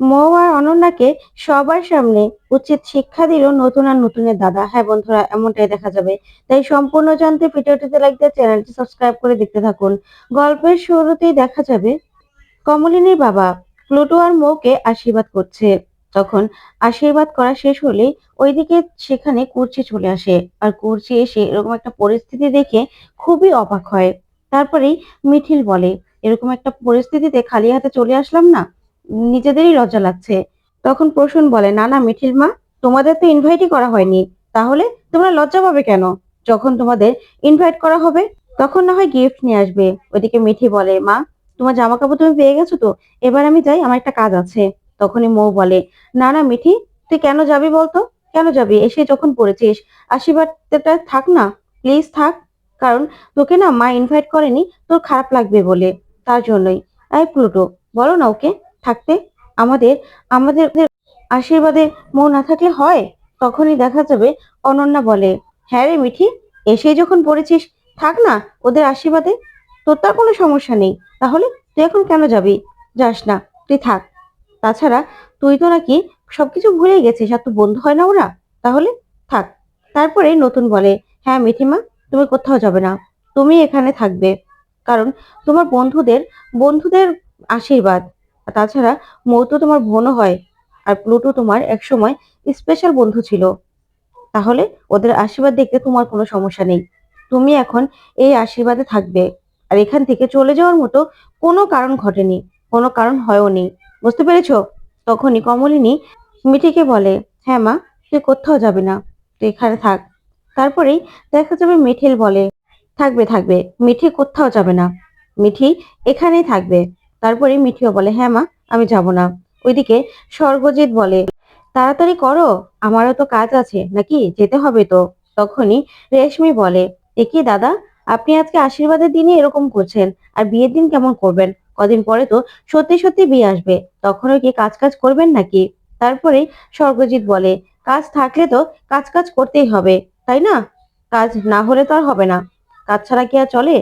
মৌ আর অনন্যাকে সবার সামনে উচিত শিক্ষা দিল নতুন আর নতুনের দাদা। হ্যাঁ বন্ধুরা, এমনটাই দেখা যাবে। তাই সম্পূর্ণ জানতে ভিডিওটিতে লাইক দিয়ে চ্যানেলটি সাবস্ক্রাইব করে দেখতে থাকুন। গল্পের শুরুতেই দেখা যাবে, কমলিনীর বাবা প্লুটো আর মৌকে আশীর্বাদ করছে। তখন আশীর্বাদ করা শেষ হলে ওইদিকে সেখানে কুর্চি চলে আসে। আর কুর্চি এসে এরকম একটা পরিস্থিতি দেখে খুবই অবাক হয়। তারপরেই মিঠিল বলে, এরকম একটা পরিস্থিতিতে খালি হাতে চলে আসলাম না? নিজেদেরই লজ্জা লাগছে। তখন প্রসূন বলে না না মিঠিল মা, তোমাদের তো ইনভাইটই করা হয়নি। তাহলে তোমরা লজ্জা পাবে কেন? যখন তোমাদের ইনভাইট করা হবে, তখন না হয় গিফট নিয়ে আসবে। ওইদিকে মিঠি বলে, মা, তোমার জামা কাপড় তুমি পেয়ে গেছো তো? এবার আমি যাই, আমার একটা কাজ আছে। তখনই মৌ বলে না না মিঠি, তুই কেন যাবি বলতো? কেন যাবি? এসে যখন পড়েছিস, আশীর্বাদটা থাক না প্লিজ থাক। কারণ তোকে না মা ইনভাইট করেনি, তোর খারাপ লাগবে বলে। তার জন্যই। আই প্লুটো, বলো না ওকে। থাকতে আমাদের আমাদের আশীর্বাদে মৌ না থাকলে হয়? তখনই দেখা যাবে, অনন্যা বলে হ্যাঁ রে মিঠি, এসেই যখন পড়েছিস, থাক না ওদের আশীর্বাদে। তোর তার কোনো সমস্যা নেই। তাহলে তুই এখন কেন যাবি? যাস না, তুই থাক। তাছাড়া তুই তো নাকি সবকিছু ভুলে গেছিস, আর তো বন্ধু হয় না ওরা। তাহলে থাক। তারপরে নতুন বলে হ্যাঁ মিঠিমা, তুমি কোথাও যাবে না। তুমি এখানে থাকবে। কারণ তোমার বন্ধুদের বন্ধুদের আশীর্বাদ। তাছাড়া মৌ তো তোমার বোনও হয় আর প্লুটো তোমার একসময় স্পেশাল বন্ধু ছিল। তাহলে ওদের আশীর্বাদ দেখতে তোমার কোনো সমস্যা নেই। তুমি এখন এই আশীর্বাদে থাকবে। আর এখান থেকে চলে যাওয়ার মতো কোনো কারণ ঘটেনি, কোনো কারণ হয়ওনি বুঝতে পেরেছ? তখনই কমলিনী মিঠিকে বলে হ্যাঁ মা, তুই কোথাও যাবি না, তুই এখানে থাক। তারপরেই দেখা যাবে মিঠিল বলে, থাকবে থাকবে, মিঠি কোথাও যাবে না, মিঠি এখানেই থাকবে। তারপরে মিঠিও বলে হ্যাঁ মা, আমি যাব না। ওইদিকে স্বর্গজিৎ বলে, তাড়াতাড়ি করো, আমারও তো কাজ আছে, নাকি যেতে হবে তো? তখনই রেশমি বলে কি দাদা, আপনি আজকে আশীর্বাদের দিনে এরকম করছেন, আর বিয়ের দিন কেমন করবেন? কদিন পরে তো সত্যি সত্যি বিয়ে আসবে, তখনও কি কাজ কাজ করবেন নাকি? তারপরে স্বর্গজিৎ বলে, কাজ থাকলে তো কাজ কাজ করতেই হবে, তাই না? কাজ না হলে তো আর হবে না। কাজ ছাড়া কি আর চলে?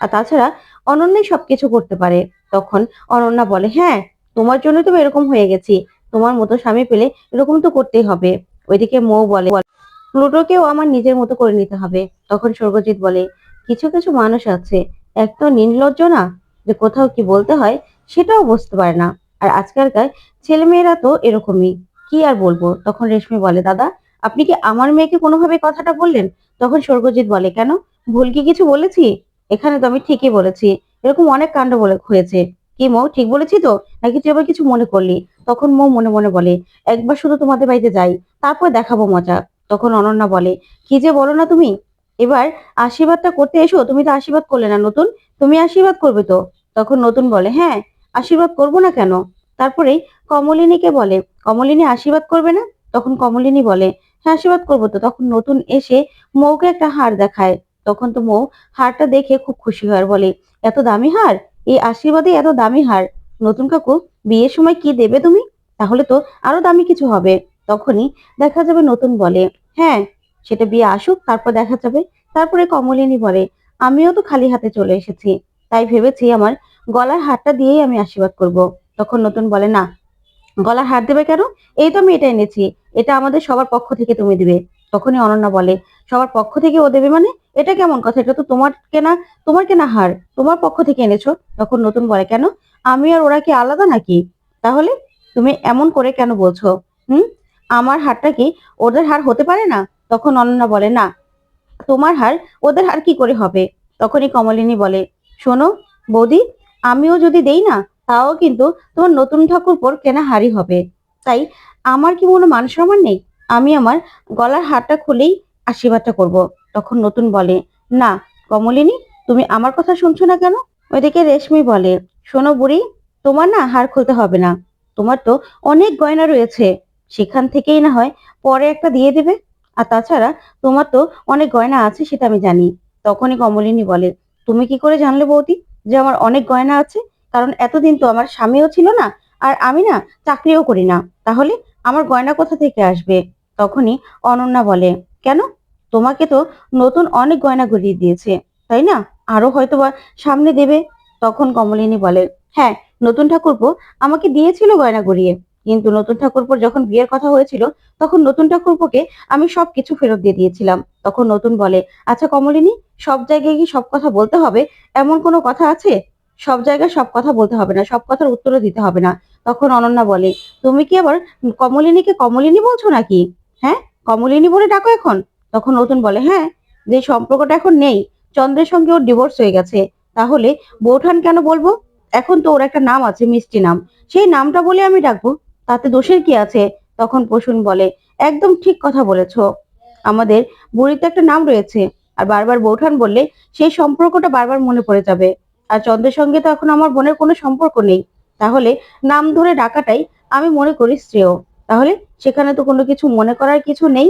আর তাছাড়া অনন্যাই সবকিছু করতে পারে। তখন অনন্যা বলে হ্যাঁ তোমার জন্য তো এরকম হয়ে গেছি। তোমার মতো স্বামী পেলে এরকম তো করতেই হবে। ওইদিকে মৌ বলে, প্লুটোকেও আমার নিজের মতো করে নিতে হবে। তখন স্বর্গজিৎ বলে, কিছু কিছু মানুষ আছে, এক তো নির্লজ্জ না, যে কোথাও কি বলতে হয় সেটাও বুঝতে পারে না। আর আজকালকার ছেলেমেয়েরা তো এরকমই, কি আর বলব? তখন রেশমি বলে, দাদা, আপনি কি আমার মেয়েকে কোনোভাবে কথাটা বললেন? তখন স্বর্গজিৎ বলে, কেন? ভুল কি কিছু বলেছি? এখানে তো আমি ঠিকই বলেছি। এরকম অনেক কাণ্ড বলে হয়েছে। কি মৌ, ঠিক বলেছি তো? নাকি তুই আবার কিছু মনে করলি? তখন মৌ মনে মনে বলে, একবার শুধু তোমাদের বাড়িতে যাই, তারপর দেখাবো মজা। তখন অনন্যা বলে, কি যে বলো না তুমি? এবার আশীর্বাদটা করতে এসো, তুমি তো আশীর্বাদ করলে না, নতুন? তুমি আশীর্বাদ করবে তো? তখন নতুন বলে হ্যাঁ আশীর্বাদ করব না কেন? তারপরেই কমলিনীকে বলে, কমলিনী আশীর্বাদ করবে না? তখন কমলিনী বলে হ্যাঁ আশীর্বাদ করব তো? তখন নতুন এসে মৌকে একটা হার দেখায়। তখন তো মৌ হারটা দেখে খুব খুশি হয় বলে, এত দামি হার? এই আশীর্বাদে এত দামি হার? নতুন কাকু, বিয়ের সময় কি দেবে তুমি? তাহলে তো আরও দামি কিছু হবে। তখনই দেখা যাবে নতুন বলে হ্যাঁ সেটা বিয়ে আসুক, তারপর দেখা যাবে। তারপরে কমলিনী বলে, আমিও তো খালি হাতে চলে এসেছি। তাই ভেবেছি আমার গলার হারটা দিয়েই আমি আশীর্বাদ করব। তখন নতুন বলে, না, গলার হার দেবে কেন? এই তো আমি এটা এনেছি। এটা আমাদের সবার পক্ষ থেকে তুমি দিবে। তখনই অনন্যা বলে, সবার পক্ষ থেকে ও দেবে মানে? এটা কেমন কথা? এটা তো তোমার কেনা তোমার কেনা হার। তোমার পক্ষ থেকে এনেছো? তখন নতুন বলে, কেন? আমি আর ওরা কি আলাদা নাকি? তাহলে তুমি এমন করে কেন বলছো? হুম? আমার হারটা কি ওদের হার হতে পারে না? তখন অনন্যা বলে, না। তোমার হার ওদের হার কি করে হবে? তখনই কমলিনী বলে, শোনো বৌদি, আমিও যদি দেই না, তাও কিন্তু তোমার নতুন ঠাকুরপোর কেনা হারই হবে। তাই আমার কি কোনো মান সম্মান নেই? আমি আমার গলার হারটা খুলেই আশীর্বাদটা করব। তখন নতুন বলে, না, কমলিনী, তুমি আমার কথা শুনছো না কেন? ওইদিকে রেশমি বলে, শোনো বুড়ি, তোমার না হার খুলতে হবে না। তোমার তো অনেক গয়না রয়েছে। সেখান থেকেই না হয় পরে একটা দিয়ে দেবে। আর তাছাড়া তোমার তো অনেক গয়না আছে সেটা আমি জানি। তখনই কমলিনী বলে, তুমি কি করে জানলে বৌদি যে আমার অনেক গয়না আছে? কারণ এতদিন তো আমার স্বামীও ছিল না, আর আমি না চাকরিও করি না। তাহলে আমার গয়না কোথা থেকে আসবে? তখনই অনন্যা বলে, কেন? তোমাকে তো নতুন অনেক গয়না গড়িয়ে দিয়েছে, তাই না? আরও হয়তো সামনে দেবে। তখন কমলিনী বলে হ্যাঁ নতুন ঠাকুরপো আমাকে দিয়েছিল গয়না গড়িয়ে কিন্তু নতুন ঠাকুরপোর যখন বিয়ের কথা হয়েছিল, তখন নতুন ঠাকুরপোকে আমি সব কিছু ফেরত দিয়ে দিয়েছিলাম। তখন নতুন বলে আচ্ছা কমলিনী, সব জায়গায় কি সব কথা বলতে হবে? এমন কোনো কথা আছে? সব জায়গায় সব কথা বলতে হবে না, সব কথার উত্তরও দিতে হবে না। তখন অনন্যা বলে, তুমি কি আবার কমলিনীকে কমলিনী বলছো নাকি? হ্যাঁ? কমলিনী বলে ডাকো এখন। তখন নতুন বলে হ্যাঁ যে সম্পর্কটা এখন নেই, চন্দ্রের সঙ্গে ওর ডিভোর্স হয়ে গেছে। তাহলে বৌঠান কেন বলব? এখন তো ওর একটা নাম আছে, মিষ্টি নাম। সেই নামটা বলে আমি ডাকবো। তাতে দোষের কি আছে? তখন পশুন বলে, একদম ঠিক কথা বলেছ। আমাদের বুড়িতে একটা নাম রয়েছে। আর বারবার বৌঠান বললে, সেই সম্পর্কটা বারবার মনে পড়ে যাবে। আর চন্দ্রের সঙ্গে তো এখন আমার বোনের কোনো সম্পর্ক নেই। তাহলে নাম ধরে ডাকাটাই আমি মনে করি শ্রেয়। তাহলে সেখানে তো কোনো কিছু মনে করার কিছু নেই।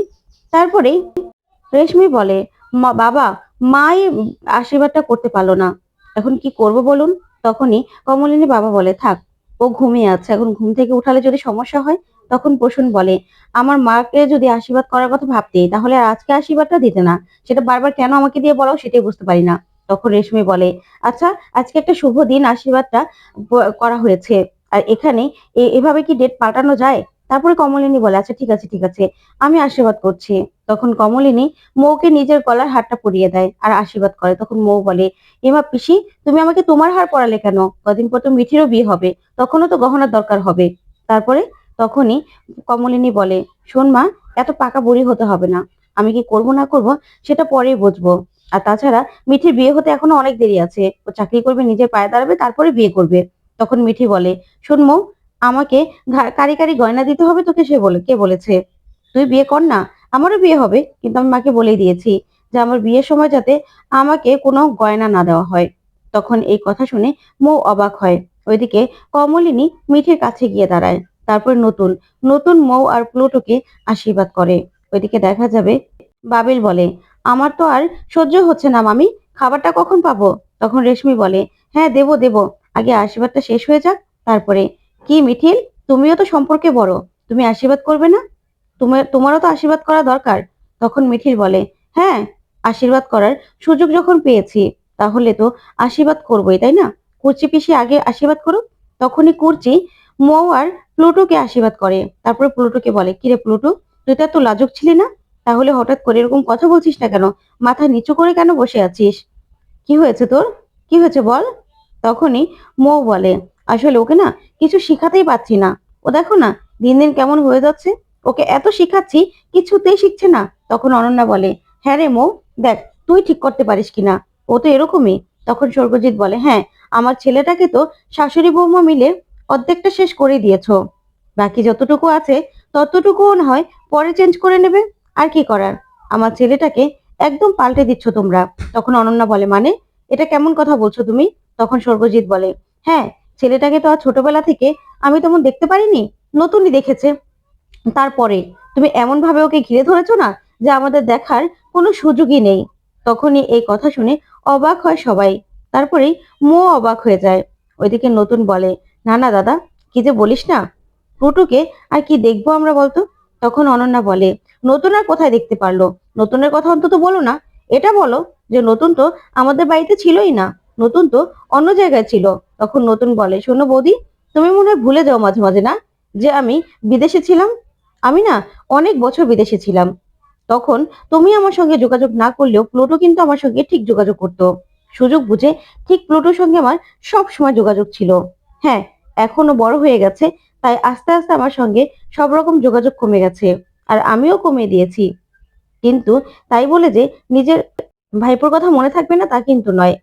তারপরেই রেশমি বলে, মা, বাবা মাই আশীর্বাদটা করতে পারল না। এখন কি করব বলুন? তখনই কমলিনী বাবা বলে, থাক, ও ঘুমিয়ে আছে। এখন ঘুম থেকে উঠালে যদি সমস্যা হয়, তখন প্রসূন বলে, আমার মাকে যদি আশীর্বাদ করার কথা ভাবতে, তাহলে আর আজকে আশীর্বাদটা দিতে না। সেটা বারবার কেন আমাকে দিয়ে বলাও সেটাই বুঝতে পারি না। তখন রেশমি বলে আচ্ছা আজকে একটা শুভ দিন, আশীর্বাদটা করা হয়েছে। আর এখানে এভাবে কি ডেট পাল্টানো যায়? তারপরে কমলিনী বলে আচ্ছা ঠিক আছে ঠিক আছে, আমি আশীর্বাদ করছি। তখন কমলিনী মৌকে নিজের গলার হারটা পরিয়ে দেয় আর আশীর্বাদ করে। তখন মৌ বলে, এমা পিসি, তুমি আমাকে তোমার হার পরালে কেন? কদিন পর তো মিঠিরও বিয়ে হবে, তখনও তো গহনার দরকার হবে। তারপরে তখনই কমলিনী বলে, শোন মা, এত পাকা বুড়ি হতে হবে না। আমি কি করব না করব, সেটা পরেই বুঝব। আর তাছাড়া মিঠির বিয়ে হতে এখনও অনেক দেরি আছে। ও চাকরি করবে, নিজের পায়ে দাঁড়াবে, তারপরে বিয়ে করবে। তখন মিঠি বলে, শোন মৌ আমাকে কারি কারি গয়না দিতে হবে তোকে সে বলে কে বলেছে? তুই বিয়ে কর না, আমারও বিয়ে হবে, কিন্তু আমি মাকে বলেই দিয়েছি যে আমার বিয়ের সময় যাতে আমাকে কোনো গয়না না দেওয়া হয়। তখন এই কথা শুনে মৌ অবাক হয়। ওইদিকে কমলিনী মিঠের কাছে গিয়ে দাঁড়ায়। তারপর নতুন নতুন মৌ আর প্লুটোকে আশীর্বাদ করে। ওইদিকে দেখা যাবে, বাবিল বলে, আমার তো আর সহ্য হচ্ছে না মামি, খাবারটা কখন পাবো? তখন রেশমি বলে হ্যাঁ দেবো দেবো। আগে আশীর্বাদটা শেষ হয়ে যাক, তারপরে কি মিঠিল তুমিও তো সম্পর্কে বড়, তুমি আশীর্বাদ করবে না? তোমার, তোমারও তো আশীর্বাদ করা দরকার। তখন মিঠিল বলে হ্যাঁ আশীর্বাদ করার সুযোগ যখন পেয়েছি, তাহলে তো আশীর্বাদ করবোই, তাই না? কুর্চি পিসি আগে আশীর্বাদ করো তখনই কুর্চি মৌ আর প্লুটোকে আশীর্বাদ করে। তারপরে প্লুটোকে বলে, কিরে প্লুটো, তুই তো এত লাজুক ছিলি না? তাহলে হঠাৎ করে এরকম কথা বলছিস না কেন? মাথা নিচু করে কেন বসে আছিস? কি হয়েছে তোর? কি হয়েছে বল? তখনই মৌ বলে আসলে ওকে না কিছু শিখাতেই পাচ্ছি না। ও দেখো না, দিন দিন কেমন হয়ে যাচ্ছে। ওকে এত শিখাচ্ছি, কিছুতেই শিখছে না। তখন অনন্যা বলে হ্যাঁ রে মৌ, দেখ, তুই ঠিক করতে পারিস কিনা ও তো এরকমই। তখন স্বর্গজিৎ বলে হ্যাঁ আমার ছেলেটাকে তো শাশুড়ি বৌমা মিলে অর্ধেকটা শেষ করে দিয়েছ। বাকি যতটুকু আছে, ততটুকুও না হয় পরে চেঞ্জ করে নেবে। আর কি করার? আমার ছেলেটাকে একদম পাল্টে দিচ্ছ তোমরা। তখন অনন্যা বলে মানে? এটা কেমন কথা বলছো তুমি? তখন স্বর্গজিৎ বলে হ্যাঁ ছেলেটাকে তো আর ছোটবেলা থেকে আমি তেমন দেখতে পারিনি, নতুনই দেখেছে। তারপরে তুমি এমন ভাবে ওকে ঘিরে ধরেছো না যে আমাদের দেখার কোনো সুযোগই নেই। তখনই এই কথা শুনে অবাক হয় সবাই। তারপরেই মো অবাক হয়ে যায়। ওইদিকে নতুন বলে না না দাদা, কি যে বলিস না? প্লুটোকে আর কি দেখব আমরা বলতো? তখন অনন্যা বলে, নতুন আর কোথায় দেখতে পারল? নতুনের কথা অন্তত বলো না। এটা বলো যে নতুন তো আমাদের বাড়িতে ছিলই না, নতুন তো অন্য জায়গায় ছিল। তখন নতুন বলে, শোনো বৌদি, তুমি মনে হয় ভুলে যাও মাঝে মাঝে না যে আমি বিদেশে ছিলাম? আমি না অনেক বছর বিদেশে ছিলাম। তখন তুমি আমার সঙ্গে যোগাযোগ না করলেও প্লুটো কিন্তু আমার সঙ্গে ঠিক যোগাযোগ করতো। সুযোগ বুঝে ঠিক প্লুটোর সঙ্গে আমার সব সময় যোগাযোগ ছিল। হ্যাঁ এখনও বড় হয়ে গেছে, তাই আস্তে আস্তে আমার সঙ্গে সব রকম যোগাযোগ কমে গেছে আর আমিও কমিয়ে দিয়েছি। কিন্তু তাই বলে যে নিজের ভাইপোর কথা মনে থাকবে না তা কিন্তু নয়।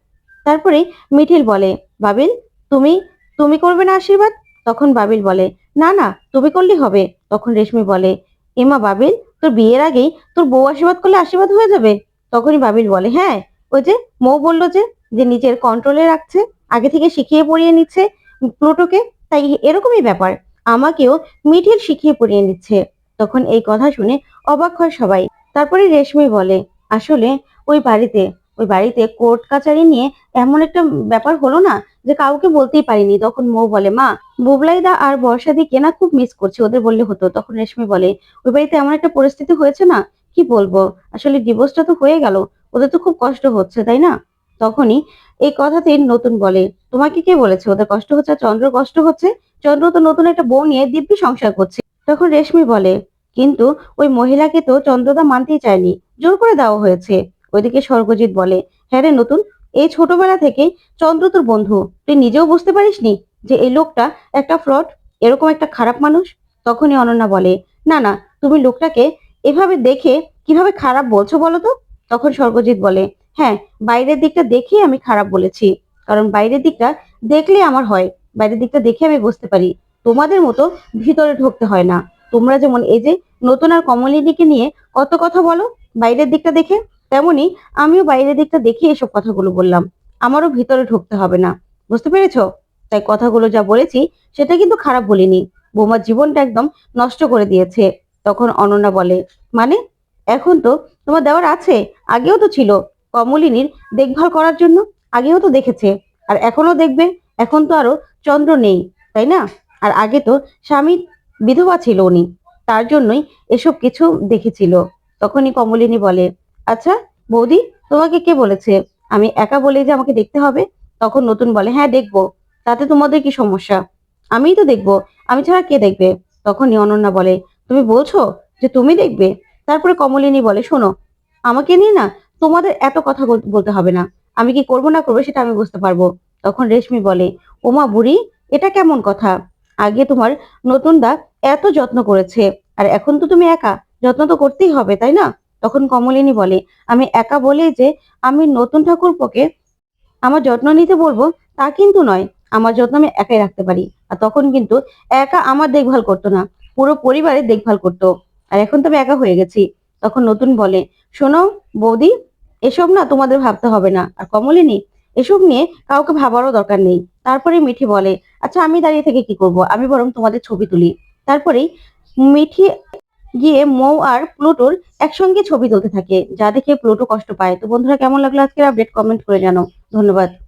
তারপরে মিঠিল বলে, বাবিল তুমি তুমি করবে না আশীর্বাদ? তখন বাবিল বলে, না না, তুমি করলেই হবে। তখন রেশমি বলে, এমা বাবিল, তোর বিয়ের আগেই তোর বউ আশীর্বাদ করলে আশীর্বাদ হয়ে যাবে। তখনই বাবিল বলে হ্যাঁ ওই যে মৌ বলল যে যে নিজের কন্ট্রোলে রাখছে, আগে থেকে শিখিয়ে পড়িয়ে নিচ্ছে প্লুটোকে, তাই এরকমই ব্যাপার। আমাকেও মিঠিল শিখিয়ে পড়িয়ে নিচ্ছে। তখন এই কথা শুনে অবাক হয় সবাই। তারপরে রেশমি বলে, আসলে ওই বাড়িতে ওই বাড়িতে কোর্ট কাচারি নিয়ে এমন একটা ব্যাপার হলো না যে কাউকে বলতেই পারিনি। তখন মৌ বলে, মা, বুবলাইদা আর বর্ষাদিকে না খুব মিস করছে। ওদের বললে হতো। তখন রেশমি বলে, ওই বাড়িতে এমন একটা পরিস্থিতি হয়েছে না? কি বলব? আসলে ডিভোর্সটা তো হয়ে গেল। ওদের তো খুব কষ্ট হচ্ছে, তাই না? তখনই এই কথাতেই নতুন বলে, তোমাকে কে বলেছে? ওদের কষ্ট হচ্ছে? চন্দ্র কষ্ট হচ্ছে? চন্দ্র তো নতুন একটা বউ নিয়ে দিব্যি সংসার করছে। তখন রেশমি বলে, কিন্তু ওই মহিলাকে তো চন্দ্রদা মানতেই চায়নি। জোর করে দেওয়া হয়েছে। ওইদিকে স্বর্গজিৎ বলে হ্যাঁ রে নতুন, এই ছোটবেলা থেকে চন্দ্র তোর বন্ধু। তুই নিজেও বুঝতে পারিসনি যে এই লোকটা একটা ফ্রড, এরকম একটা খারাপ মানুষ? তখনই অনন্যা বলে, না না, তুমি লোকটাকে এভাবে দেখে কীভাবে খারাপ বলছো বলো তো? তখন স্বর্গজিৎ বলে হ্যাঁ বাইরের দিকটা দেখেই আমি খারাপ বলেছি, কারণ বাইরের দিকটা দেখলে আমার হয়, বাইরের দিকটা দেখে আমি বুঝতে পারি। তোমাদের মতো ভিতরে ঢুকতে হয় না। তোমরা যেমন এই যে নতুন আর কমলিনীকে নিয়ে কত কথা বলো, বাইরের দিকটা দেখে? তেমনি আমিও বাইরের দিকটা দেখে এসব কথাগুলো বললাম। আমারও ভিতরে ঢুকতে হবে না। বুঝতে পেরেছ? তাই কথাগুলো যা বলেছি, সেটা কিন্তু খারাপ বলিনি। বৌমার জীবনটা একদম নষ্ট করে দিয়েছে, তখন অনন্যা বলে। মানে? এখন তো তোমার দেওয়ার আছে? আগেও তো ছিল। কমলিনীর দেখভাল করার জন্য আগেও তো দেখেছে। আর এখনও দেখবে, এখন তো আরও চন্দ্র নেই, তাই না? আর আগে তো স্বামী বিধবা ছিল উনি, তার জন্যই এসব কিছু দেখেছিল। তখনই কমলিনী বলে আচ্ছা বৌদি, তোমাকে কে বলেছে? আমি একা বলে যে আমাকে দেখতে হবে? তখন নতুন বলে হ্যাঁ দেখব। তাতে তোমাদের কি সমস্যা? আমিই তো দেখব। আমি ছাড়া কে দেখবে? তখনই অনন্যা বলে, তুমি বলছো যে তুমি দেখবে? তারপরে কমলিনী বলে, শোনো, আমাকে নিয়ে না তোমাদের এত কথা বল- বলতে হবে না। আমি কি করব না করব সেটা আমি বুঝতে পারব। তখন রেশমি বলে, ওমা বুড়ি, এটা কেমন কথা? আগে তোমার নতুন দা এত যত্ন করেছে, আর এখন তো তুমি একা। যত্ন তো করতেই হবে, তাই না? তখন কমলিনী বলে, আমি একা বলে যে আমি নতুন ঠাকুরপোকে আমার যত্ন নিতে বলব, তা কিন্তু নয়। আমার যত্ন আমি একাই রাখতে পারি। আর তখন কিন্তু একা আমার দেখভাল করতো না, পুরো পরিবারের দেখভাল করতো। আর এখন তো আমি একা হয়ে গেছি। তখন নতুন বলে, শোনো বৌদি, এসব না তোমাদের ভাবতে হবে না। আর কমলিনী, এসব নিয়ে কাউকে ভাবারও দরকার নেই। তারপরে মিঠি বলে আচ্ছা আমি দাঁড়িয়ে থেকে কি করব? আমি বরং তোমাদের ছবি তুলি। তারপরেই মিঠি গিয়ে মৌ আর প্লুটোর একসঙ্গে ছবি তুলতে থাকে, যা দেখে প্লুটো কষ্ট পায়। তো বন্ধুরা, কেমন লাগল আজকের আপডেট কমেন্ট করে জানো ধন্যবাদ।